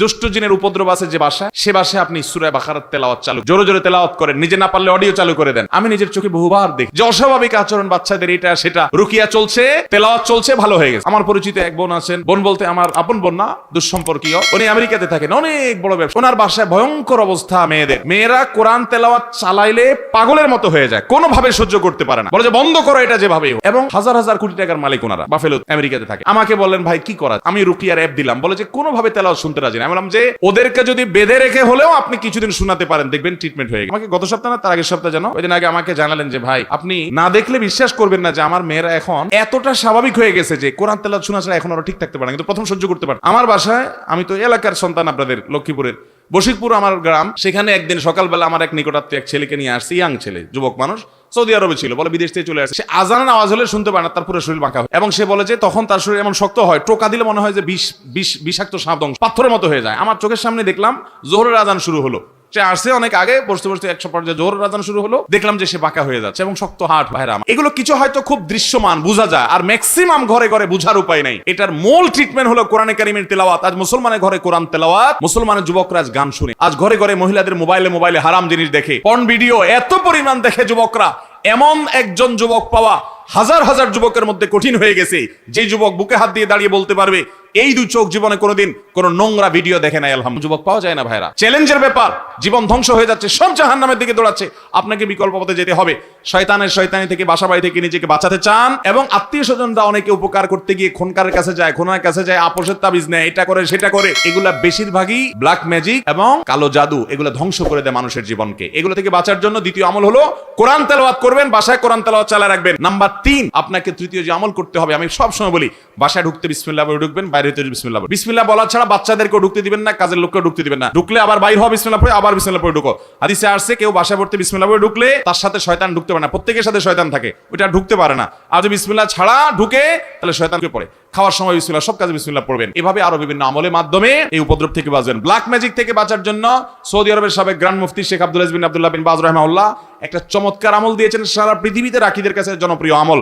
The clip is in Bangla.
দুষ্ট জিনের উপদ্রব আছে যে বাসায়, সে বাসায় আপনি সুরায় বাখারাত তেলাওয়াত চালু, জোরে জোরে তেলাওয়াত করেন, নিজে না পারলে অডিও চালু করে দেন। আমি নিজের চোখে বহুবার দেখি, যে অস্বাভাবিক আচরণ বাচ্চাদের এটা, সেটা। রুকিয়া চলছে, তেলাওয়াত চলছে, ভালো হয়ে গেছে। আমার পরিচিত এক বোন আছেন, বোন বলতে আমার আপন বোন না, দুঃসম্পর্কীয়। উনি আমেরিকাতে থাকেন, অনেক বড় ব্যবসা। ওনার বাসায় ভয়ঙ্কর অবস্থা মেয়েদের। মেয়েরা কোরআন তেলাওয়াত চালাইলে পাগলের মতো হয়ে যায়, কোনোভাবে সহ্য করতে পারে না। বলে যে, বন্ধ করো এটা যেভাবে। এবং হাজার হাজার কোটি টাকার মালিক ওনারা বাফেলো আমেরিকাতে থাকে। আমাকে বললেন, ভাই, কি করা আমি রুকিয়ার অ্যাপ দিলাম। বলে যে, কোনোভাবে তেলাওয়াত শুনতে রাজি আমি বললাম যে, ওদেরকে যদি বেঁধে রেখে হলেও আপনি কিছুদিন শোনাতে পারেন, দেখবেন ট্রিটমেন্ট হয়ে গেছে। আমাকে গত সপ্তাহ না, তার আগের সপ্তাহ জানো ওই দিন আগে আমাকে জানালেন যে, ভাই, আপনি না দেখলে বিশ্বাস করবেন না যে, আমার মেয়েরা এখন এতটা স্বাভাবিক হয়ে গেছে যে, কোরআন তেলা শোনা ছাড়া এখন ওরা ঠিক থাকতে পারে কিন্তু প্রথম সহ্য করতে পারে আমার বাসায়, আমি তো এলাকার সন্তান আপনাদের, লক্ষ্মীপুরের। বশিকপুর আমার গ্রাম, সেখানে একদিন সকালবেলা আমার এক নিকটাত্মীয় এক ছেলেকে নিয়ে আসছে, ইয়াং ছেলে, যুবক মানুষ, সৌদি আরবে ছিল, বলে বিদেশ থেকে চলে আসছে সে আজানের আওয়াজ হলে শুনতে পায় না, তার পুরো শরীর বাঁকা হয়। এবং সে বলে যে, তখন তার শরীর এমন শক্ত হয়, টোকা দিলে মনে হয় যে বিষ বিষ, বিষাক্ত সাপ পাথরের মতো হয়ে যায়। আমার চোখের সামনে দেখলাম, জোহরের আজান শুরু হলো। সে আসছে অনেক আগে, বসতে বসতে একশো পর্যায়ে জোহর রাজান শুরু হলো। দেখলাম যে সে বাঁকা হয়ে যাচ্ছে এবং শক্ত হাট ভাইরা। এগুলো কিছু হয়তো খুব দৃশ্যমান, বোঝা যায়। আর ম্যাক্সিমাম ঘরে ঘরে বুঝার উপায় নাই। এটার মূল ট্রিটমেন্ট হলো কোরআনে কারিমের তেলাওয়াত। আজ মুসলমানের ঘরে কোরআন তেলাওয়াত, মুসলমানের যুবকরা আজ গান শুনে। আজ ঘরে ঘরে মহিলাদের মোবাইলে মোবাইলে হারাম জিনিস দেখে। পর্ন ভিডিও এত পরিমাণ দেখে যুবকরা। এমন একজন যুবক পাওয়া হাজার হাজার যুবকের মধ্যে কঠিন হয়ে গেছে। যে যুবক বুকে হাত দিয়ে দাঁড়িয়ে বলতে পারবে এই দুই চোখ জীবনে কোনোদিন কোনো নোংরা ভিডিও দেখে নাই আলহাম যুবক, পাওয়া যায় না ভাইরা। চ্যালেঞ্জের ব্যাপার, জীবন ধ্বংস হয়ে যাচ্ছে, সব জাহান নামের দিকে দৌড়াচ্ছে। আপনাকে বিকল্প পথে যেতে হবে। শয়তানের শয়তানি থেকে বাসা বাড়ি থেকে নিজেকে বাঁচাতে চান এবং আত্মীয় স্বজনরা অনেকে উপকার করতে গিয়ে খনকারের কাছে যায়, খোনার কাছে যায়, আপোষের তাবিজ নেয়, এটা করে, সেটা করে। এগুলা বেশিরভাগই ব্ল্যাক ম্যাজিক এবং কালো জাদু, এগুলো ধ্বংস করে দেয় মানুষের জীবনকে। এগুলো থেকে বাঁচার জন্য দ্বিতীয় আমল হলো কোরআন তেলাওয়াত করবেন, বাসায় কোরআন তেলাওয়াত চালা রাখবেন। নাম্বার তিন, আপনাকে তৃতীয় যে আমল করতে হবে, আমি সব সময় বলি, বাসায় ঢুকতে বিসমিল্লাহ বলে ঢুকবেন, বাইরে হতে বিসমিল্লাহ। বিসমিল্লাহ বলা ছাড়া বাচ্চাদেরকে ঢুকতে দিবেন না, কাজের লোককে ঢুকতে দিবেন না। ঢুকলে আবার বাইর হওয়া বিসমিল্লাহ পড়ে, আবার বিসমিল্লাহ পড়ে ঢুকো। হাদিসে আসছে, কেউ বাসায় পড়তে বিসমিল্লাহ পড়ে ঢুকলে তার সাথে শয়তান ঢুকতে পারে না, প্রত্যেকের সাথে শয়তান থাকে, ওইটা ঢুকতে পারে না। আর যদি বিসমিল্লা ছাড়া ঢুকে, তাহলে শয়তানকে পড়ে। খাওয়ার সময় বিসমিল্লা সব কাজে বিসমিল্লা পড়বেন। এভাবে আরও বিভিন্ন আমলের মাধ্যমে এই উপদ্রব থেকে বাঁচবেন। ব্ল্যাক ম্যাজিক থেকে বাঁচার জন্য সৌদি আরবের সাবেক গ্রান্ড মুফতি Sheikh Abdul bin Abdullah bin Baz রহমাউল্লাহ একটা চমৎকার আমল দিয়েছেন সারা পৃথিবীতে রাখিদের কাছে জনপ্রিয় আমল।